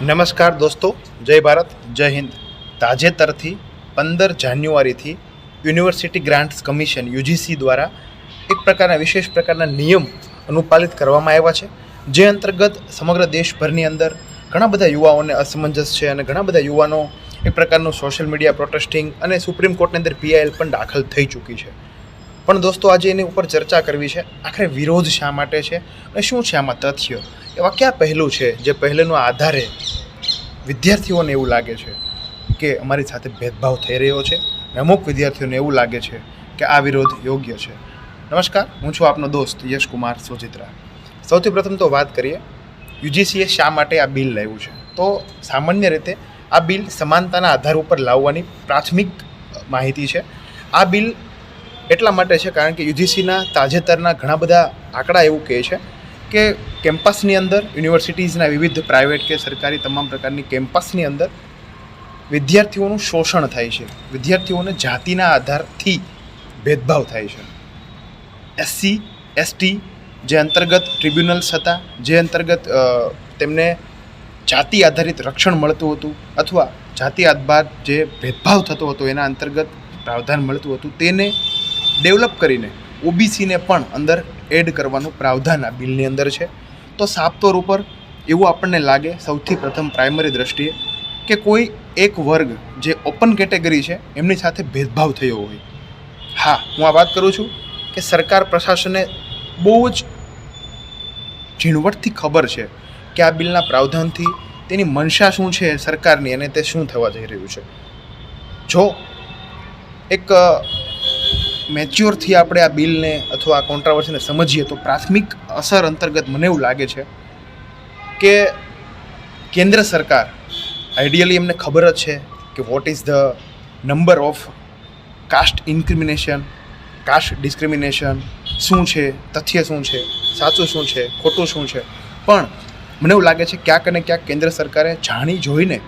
નમસ્કાર દોસ્તો, જય ભારત, જય હિન્દ. તાજેતરથી પંદર જાન્યુઆરીથી યુનિવર્સિટી ગ્રાન્ટ્સ કમિશન, યુજીસી દ્વારા એક પ્રકારના, વિશેષ પ્રકારના નિયમ અનુપાલિત કરવામાં આવ્યા છે, જે અંતર્ગત સમગ્ર દેશભરની અંદર ઘણા બધા યુવાઓને અસમંજસ છે અને ઘણા બધા યુવાનો એક પ્રકારનું સોશિયલ મીડિયા પ્રોટેસ્ટિંગ અને સુપ્રીમ કોર્ટની અંદર પીઆઈએલ પણ દાખલ થઈ ચૂકી છે. પણ દોસ્તો, આજે એની ઉપર ચર્ચા કરવી છે, આખરે વિરોધ શા માટે છે અને શું છે આમાં તથ્ય? એવા કયા પહેલું છે, જે પહેલેના આધારે વિદ્યાર્થીઓને એવું લાગે છે કે અમારી સાથે ભેદભાવ થઈ રહ્યો છે અને અમુક વિદ્યાર્થીઓને એવું લાગે છે કે આ વિરોધ યોગ્ય છે. નમસ્કાર, હું છું આપનો દોસ્ત યશ કુમાર સુચિત્રા સૌથી પ્રથમ તો વાત કરીએ, યુજીસીએ શા માટે આ બિલ લાવ્યું છે? તો સામાન્ય રીતે આ બિલ સમાનતાના આધાર ઉપર લાવવાની પ્રાથમિક માહિતી છે. આ બિલ એટલા માટે છે, કારણ કે યુજીસીના તાજેતરના ઘણા બધા આંકડા એવું કહે છે કે કેમ્પસની અંદર યુનિવર્સિટીઝના વિવિધ પ્રાઇવેટ કે સરકારી તમામ પ્રકારની કેમ્પસની અંદર વિદ્યાર્થીઓનું શોષણ થાય છે. વિદ્યાર્થીઓને જાતિના આધારથી ભેદભાવ થાય છે. એસસી એસટી જે અંતર્ગત ટ્રિબ્યુનલ્સ હતા, જે અંતર્ગત તેમને જાતિ આધારિત રક્ષણ મળતું હતું અથવા જાતિ આધાર જે ભેદભાવ થતો હતો એના અંતર્ગત પ્રાવધાન મળતું હતું, તેને ડેવલપ કરીને ઓબીસીને પણ અંદર એડ કરવાનું પ્રાવધાન આ બિલની અંદર છે. તો સાપતોર ઉપર એવું આપણને લાગે સૌથી પ્રથમ પ્રાઇમરી દ્રષ્ટિએ કે કોઈ એક વર્ગ જે ઓપન કેટેગરી છે એમની સાથે ભેદભાવ થયો હોય. હા, હું આ વાત કરું છું કે સરકાર પ્રશાસને બહુ જ ઝીણવટથી ખબર છે કે આ બિલના પ્રાવધાનથી તેની મનસા શું છે સરકારની અને તે શું થવા જઈ રહ્યું છે. જો એક મેચ્યોરથી આપણે આ બિલને અથવા આ કોન્ટ્રાવર્સીને સમજીએ તો પ્રાથમિક અસર અંતર્ગત મને એવું લાગે છે કે કેન્દ્ર સરકાર આઈડિયલી એમને ખબર જ છે કે what is the number of caste incrimination caste discrimination શું છે, તથ્ય શું છે, સાચું શું છે, ખોટું શું છે. પણ મને એવું લાગે છે ક્યાંક અને ક્યાંક કેન્દ્ર સરકારે જાણી જોઈને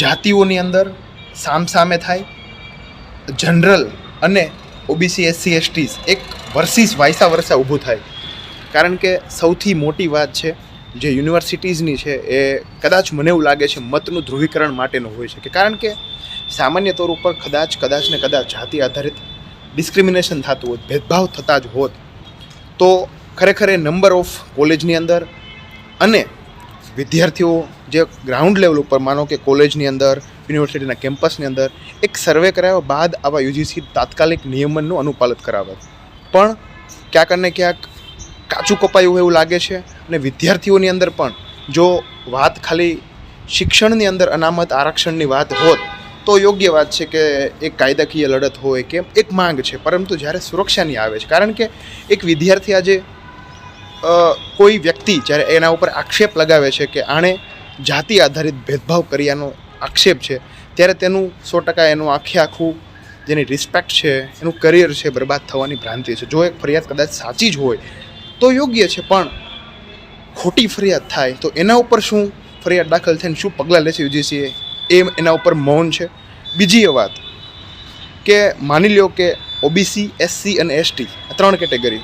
જાતિઓની અંદર સામસામે થાય જનરલ અને ઓબીસી, એસસી એસટીઝ એક વર્સિસ વાયસા વર્ષા ઊભું થાય. કારણ કે સૌથી મોટી વાત છે, જે યુનિવર્સિટીઝની છે, એ કદાચ મને એવું લાગે છે મતનું ધ્રુવીકરણ માટેનું હોય છે કે કારણ કે સામાન્ય તौर ઉપર કદાચ કદાચ ને કદાચ જાતિ આધારિત ડિસ્ક્રિમિનેશન થતું હોત, ભેદભાવ થતા જ હોત, તો ખરેખર એ નંબર ઓફ કોલેજની અંદર અને વિદ્યાર્થીઓ જે ગ્રાઉન્ડ લેવલ ઉપર માનો કે કોલેજની અંદર યુનિવર્સિટીના કેમ્પસની અંદર એક સર્વે કરાવ્યા બાદ આવા યુજીસી તાત્કાલિક નિયમનનું અનુપાલન કરાવે પણ ક્યાંક અને ક્યાંક કાચું કપાયું એવું લાગે છે અને વિદ્યાર્થીઓની અંદર પણ જો વાત ખાલી શિક્ષણની અંદર અનામત આરક્ષણની વાત હોત, તો યોગ્ય વાત છે કે એક કાયદાકીય લડત હોય કે એક માંગ છે. પરંતુ જ્યારે સુરક્ષાની આવે છે, કારણ કે એક વિદ્યાર્થી આજે કોઈ વ્યક્તિ જ્યારે એના ઉપર આક્ષેપ લગાવે છે કે આણે જાતિ આધારિત ભેદભાવ કર્યાનો આક્ષેપ છે, ત્યારે તેનું સો ટકા એનું આખે આખું જેની રિસ્પેક્ટ છે, એનું કરિયર છે બરબાદ થવાની ભ્રાંતિ છે. જો એક ફરિયાદ કદાચ સાચી જ હોય, તો યોગ્ય છે, પણ ખોટી ફરિયાદ થાય, તો એના ઉપર શું ફરિયાદ દાખલ થઈને શું પગલાં લેશે યુજીસીએ? એ એના ઉપર મૌન છે. બીજી એ વાત કે માની લ્યો કે ઓબીસી, એસસી અને એસટી આ ત્રણ કેટેગરી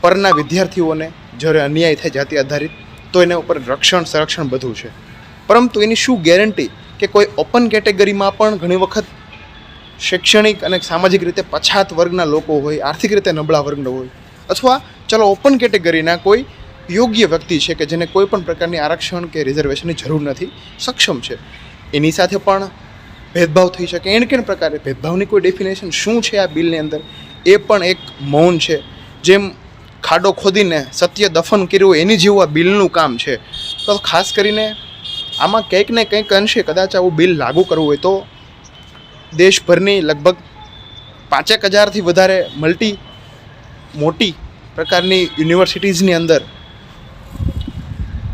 પરના વિદ્યાર્થીઓને જ્યારે અન્યાય થાય જાતિ આધારિત તો એના ઉપર રક્ષણ, સંરક્ષણ બધું છે. પરંતુ એની શું ગેરંટી કે કોઈ ઓપન કેટેગરીમાં પણ ઘણી વખત શૈક્ષણિક અને સામાજિક રીતે પછાત વર્ગના લોકો હોય, આર્થિક રીતે નબળા વર્ગના હોય, અથવા ચલો ઓપન કેટેગરીના કોઈ યોગ્ય વ્યક્તિ છે કે જેને કોઈ પણ પ્રકારની આરક્ષણ કે રિઝર્વેશનની જરૂર નથી, સક્ષમ છે. એની સાથે પણ ભેદભાવ થઈ શકે. એણ કેણ પ્રકારે? ભેદભાવની કોઈ ડેફિનેશન શું છે આ બિલની અંદર? એ પણ એક મૌન છે. જેમ ખાડો ખોદીને સત્ય દફન કર્યું એની જેવું આ બિલનું કામ છે. તો ખાસ કરીને આમાં કંઈક ને કંઈક અંશે કદાચ આવું બિલ લાગુ કરવું હોય તો દેશભરની લગભગ પાંચેક હજારથી વધારે મલ્ટી મોટી પ્રકારની યુનિવર્સિટીઝની અંદર,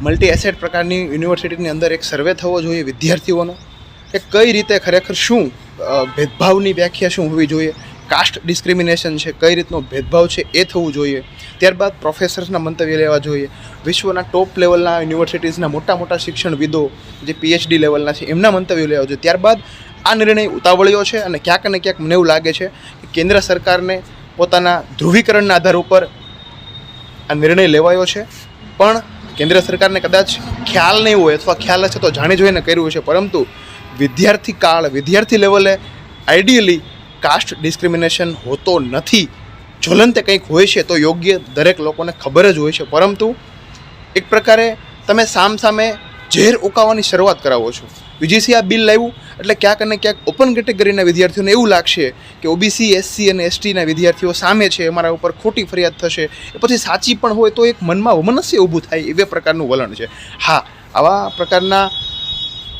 મલ્ટી એસેટ પ્રકારની યુનિવર્સિટીની અંદર એક સર્વે થવો જોઈએ વિદ્યાર્થીઓનો કે કઈ રીતે ખરેખર શું ભેદભાવની વ્યાખ્યા શું હોવી જોઈએ? કાસ્ટ ડિસ્ક્રિમિનેશન છે, કઈ રીતનો ભેદભાવ છે એ થવું જોઈએ. ત્યારબાદ પ્રોફેસર્સના મંતવ્ય લેવા જોઈએ. વિશ્વના ટોપ લેવલના યુનિવર્સિટીઝના મોટા મોટા શિક્ષણવિદો, જે પીએચડી લેવલના છે, એમના મંતવ્યો લેવા જોઈએ. ત્યારબાદ આ નિર્ણય ઉતાવળ્યો છે અને ક્યાંક ને ક્યાંક મને એવું લાગે છે કે કેન્દ્ર સરકારને પોતાના ધ્રુવીકરણના આધાર ઉપર આ નિર્ણય લેવાયો છે. પણ કેન્દ્ર સરકારને કદાચ ખ્યાલ નહીં હોય અથવા ખ્યાલ હશે તો જાણી જોઈને કર્યું છે પરંતુ વિદ્યાર્થી કાળ, વિદ્યાર્થી લેવલે આઈડિયલી કાસ્ટ ડિસ્ક્રિમિનેશન હોતો નથી. જ્વલંતે કંઈક હોય છે તો યોગ્ય દરેક લોકોને ખબર જ હોય છે. પરંતુ એક પ્રકારે તમે સામ સામે ઝેર ઉકાવવાની શરૂઆત કરાવો છો. યુજીસી આ બિલ લાવ્યું એટલે ક્યાંક અને ક્યાંક ઓપન કેટેગરીના વિદ્યાર્થીઓને એવું લાગશે કે ઓબીસી, એસસી અને એસટીના વિદ્યાર્થીઓ સામે છે, અમારા ઉપર ખોટી ફરિયાદ થશે. એ પછી સાચી પણ હોય તો એક મનમાં વમનસ્ય ઊભું થાય એવા પ્રકારનું વલણ છે. હા, આવા પ્રકારના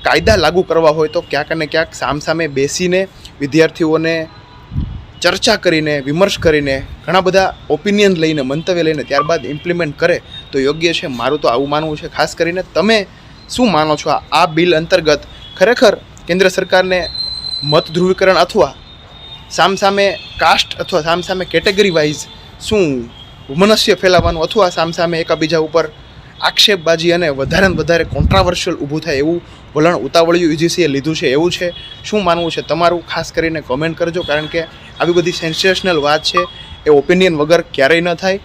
કાયદા લાગુ કરવા હોય તો ક્યાંક અને ક્યાંક સામસામે બેસીને વિદ્યાર્થીઓને ચર્ચા કરીને, વિમર્શ કરીને, ઘણા બધા ઓપિનિયન લઈને, મંતવ્ય લઈને ત્યારબાદ ઇમ્પ્લિમેન્ટ કરે તો યોગ્ય છે. મારું તો આવું માનવું છે. ખાસ કરીને તમે શું માનો છો? આ- બિલ અંતર્ગત ખરેખર કેન્દ્ર સરકારને મત ધ્રુવીકરણ અથવા સામસામે કાસ્ટ અથવા સામસામે કેટેગરી વાઇઝ શું મનસ્ય ફેલાવવાનું અથવા સામસામે એકાબીજા ઉપર આક્ષેપબાજી અને વધારે ને વધારે કોન્ટ્રાવર્શિયલ ઊભું થાય એવું વલણ ઉતાવળિયું યુજીસીએ લીધું છે. એવું છે? શું માનવું છે? તમારું ખાસ કરીને કોમેન્ટ કરજો, કારણ કે આવી બધી સેન્સેશનલ વાત છે. એ ઓપિનિયન વગર ક્યારેય ન થાય.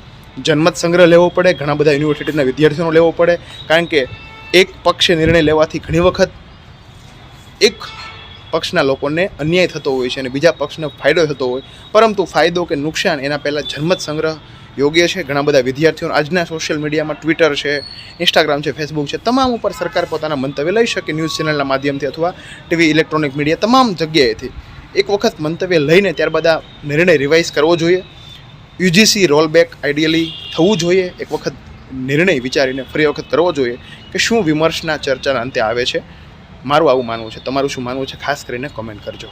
જન્મત સંગ્રહ લેવો પડે, ઘણા બધા યુનિવર્સિટીના વિદ્યાર્થીઓનો લેવો પડે. કારણ કે એક પક્ષે નિર્ણય લેવાથી ઘણી વખત એક પક્ષના લોકોને અન્યાય થતો હોય છે અને બીજા પક્ષને ફાયદો થતો હોય, પરંતુ ફાયદો કે નુકસાન એના પહેલાં જન્મત સંગ્રહ યોગ્ય છે. ઘણા બધા વિદ્યાર્થીઓ આજના સોશિયલ મીડિયામાં ટ્વિટર છે ઇન્સ્ટાગ્રામ છે ફેસબુક છે, તમામ ઉપર સરકાર પોતાના મંતવ્ય લઈ શકે ન્યૂઝ ચેનલના માધ્યમથી અથવા ટીવી ઇલેક્ટ્રોનિક મીડિયા તમામ જગ્યાએથી. એક વખત મંતવ્ય લઈને ત્યારબાદ આ નિર્ણય રિવાઇઝ કરવો જોઈએ. યુજીસી રોલબેક આઈડિયલી થવું જોઈએ. એક વખત નિર્ણય વિચારીને ફરી વખત કરવો જોઈએ કે શું વિમર્શના ચર્ચાના અંતે આવે છે. મારું આવું માનવું છે તમારું શું માનવું છે ખાસ કરીને કોમેન્ટ કરજો.